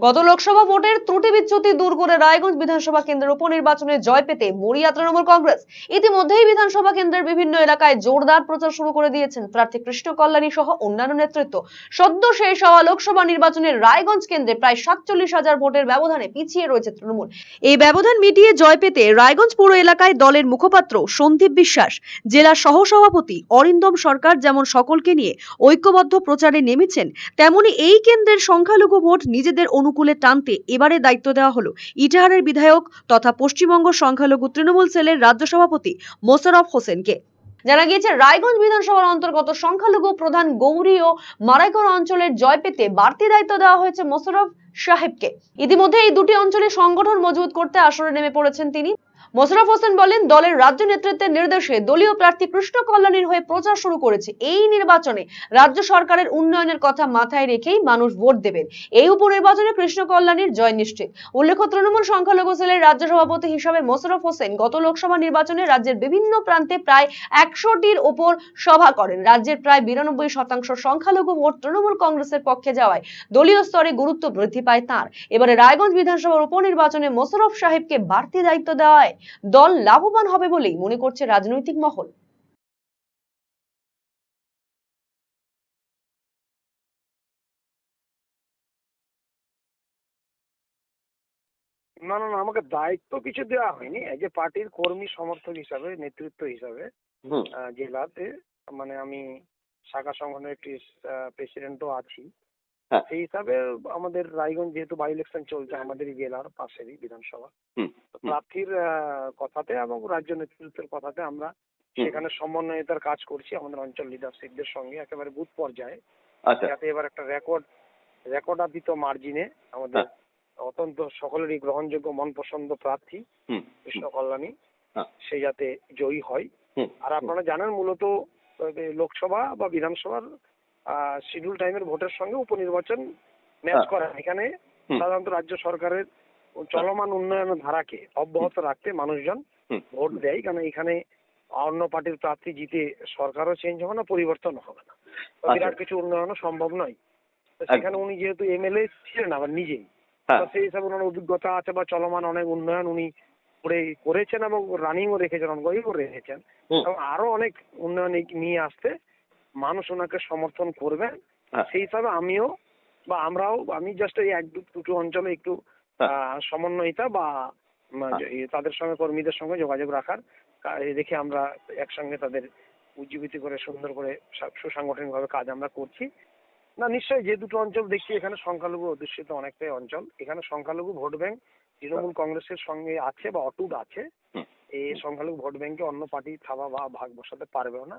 গত লোকসভা ভোটের ত্রুটি বিচ্যুতি দূর করে রায়গঞ্জ বিধানসভা কেন্দ্রের উপনির্বাচনে জয় পেতে মরিয়া তৃণমূল কংগ্রেস। ইতিমধ্যেই বিধানসভা কেন্দ্রের বিভিন্ন এলাকায় জোরদার প্রচার শুরু করে দিয়েছেন প্রার্থী কৃষ্ণ কল্যাণী সহ অন্যান্য নেতৃত্ব। সদ্য শেষ হওয়া লোকসভা নির্বাচনে রায়গঞ্জ কেন্দ্রে প্রায় সাতচল্লিশ হাজার ভোটের ব্যবধানে পিছিয়ে রয়েছে তৃণমূল। এই ব্যবধান মিটিয়ে জয় পেতে রায়গঞ্জ পুর এলাকায় দলের মুখপাত্র সন্দীপ বিশ্বাস, জেলা সহসভাপতি অরিন্দম সরকার যেমন সকলকে নিয়ে ঐক্যবদ্ধ প্রচারে নেমেছেন, তেমনি এই কেন্দ্রের সংখ্যালঘু ভোট নিজেদের অনুকূলে টানতে এবারে দায়িত্ব দেওয়া হলো। ইটাহারের বিধায়ক তথা পশ্চিমবঙ্গ সংখ্যালঘু তৃণমূল সেলের রাজ্য সভাপতি মোশারফ হোসেনকে। জানা গিয়েছে, রায়গঞ্জ বিধানসভার অন্তর্গত সংখ্যালঘু প্রধান গৌরী ও মারাইকর অঞ্চলের জয় পেতে বাড়তি দায়িত্ব দেওয়া হয়েছে মোশারফ সাহেবকে। ইতিমধ্যে এই দুটি অঞ্চলে সংগঠন মজবুত করতে আসরে নেমে পড়েছেন তিনি। মোশাররফ হোসেন বলেন, দলের রাজ্য নেতৃত্বের নির্দেশে দলীয় প্রার্থী কৃষ্ণ কল্যাণীর হয়ে প্রচার শুরু করেছে। এই নির্বাচনে রাজ্য সরকারের উন্নয়নের কথা মাথায় রেখেই মানুষ ভোট দেবেন। এই উপনির্বাচনে কৃষ্ণ কল্যাণীর জয় নিশ্চিত। উল্লেখ্য, তৃণমূল সংখ্যালঘু সেলের রাজ্য সভাপতি হিসাবে মোশাররফ হোসেন গত লোকসভা নির্বাচনে রাজ্যের বিভিন্ন প্রান্তে প্রায় একশোটির ওপর সভা করেন। রাজ্যের প্রায় বিরানব্বই শতাংশ সংখ্যালঘু ভোট তৃণমূল কংগ্রেসের পক্ষে যাওয়ায় দলীয় স্তরে গুরুত্ব বৃদ্ধি পায় তার। এবারে রায়গঞ্জ বিধানসভার উপনির্বাচনে মোশাররফ সাহেবকে বাড়তি দায়িত্ব দেওয়ায় দল লাভবান হবে বলেই মনে করছে রাজনৈতিক মহল। না না না আমাকে দায়িত্ব কিছু দেওয়া হয়নি। এই যে পার্টির কর্মী সমর্থক হিসাবে নেতৃত্ব হিসাবে জেলাতে মানে আমি শাখা সংগঠনের একটি প্রেসিডেন্টও আছি। সেই হিসাবে আমাদের রায়গঞ্জ যেহেতু বাই ইলেকশন চলছে আমাদেরই জেলার পাশেরই বিধানসভা। প্রার্থীর কথাতে এবং রাজ্য নেতৃত্বের কথাতে আমরা সেখানে সমন্বয়তার কাজ করছি। আমাদের অঞ্চল লিডারশিপদের সঙ্গে একেবারে বুথ পর্যায়ে। আচ্ছা। যাতে এবার একটা রেকর্ড রেকর্ডাদিত মার্জিনে আমাদের হ্যাঁ। অত্যন্ত সকলেরই গ্রহণযোগ্য মন পছন্দ প্রার্থী হুম কৃষ্ণ কল্যাণী। হ্যাঁ। সে যাতে জয়ী হয়। আর আপনারা জানেন মূলত লোকসভা বা বিধানসভার শিডিউল টাইমের ভোটের সঙ্গে উপনির্বাচন ম্যাচ। করা। এখানে সাধারণত রাজ্য সরকারের চলমান উন্নয়ন ধারাকে অব্যাহত রাখতে মানুষজন ভোট দেয়। কারণ এখানে অন্য পার্টির প্রার্থী জিতে সরকারও চেঞ্জ হবে না পরিবর্তন হবে না। আচ্ছা। বিরাট কিছু উন্নয়নও সম্ভব নয়। সেখানে উনি যেহেতু এমএলএ ছিলেন আবার নিজেই। হ্যাঁ। সেই হিসাবে ওনার অভিজ্ঞতা আছে বা চলমান অনেক উন্নয়ন উনি করে করেছেন এবং রানিংও রেখেছেন অনগোয়িংও রেখেছেন। এবং আরও অনেক উন্নয়ন নিয়ে আসতে মানুষ ওনাকে সমর্থন করবেন হ্যাঁ। সেই হিসাবে আমিও বা আমরাও আমি জাস্ট এই এক দুটো অঞ্চলে একটু হ্যাঁ। সমন্বয়িতা বা হ্যাঁ। তাদের সঙ্গে কর্মীদের সঙ্গে যোগাযোগ রাখার দেখে আমরা একসঙ্গে তাদের উজ্জীবিত করে সুন্দর করে সা- সুসাংগঠনিকভাবে কাজ আমরা করছি না নিশ্চয়ই যে দুটো অঞ্চল দেখছি এখানে সংখ্যালঘু অধ্যুষিত অনেকটাই অঞ্চল এখানে সংখ্যালঘু ভোট ব্যাংক তৃণমূল কংগ্রেসের সঙ্গে আছে বা অটুট আছে এই সংখ্যালঘু ভোট ব্যাংকে অন্য পার্টি থাবা বা ভাগ বসাতে পারবেও না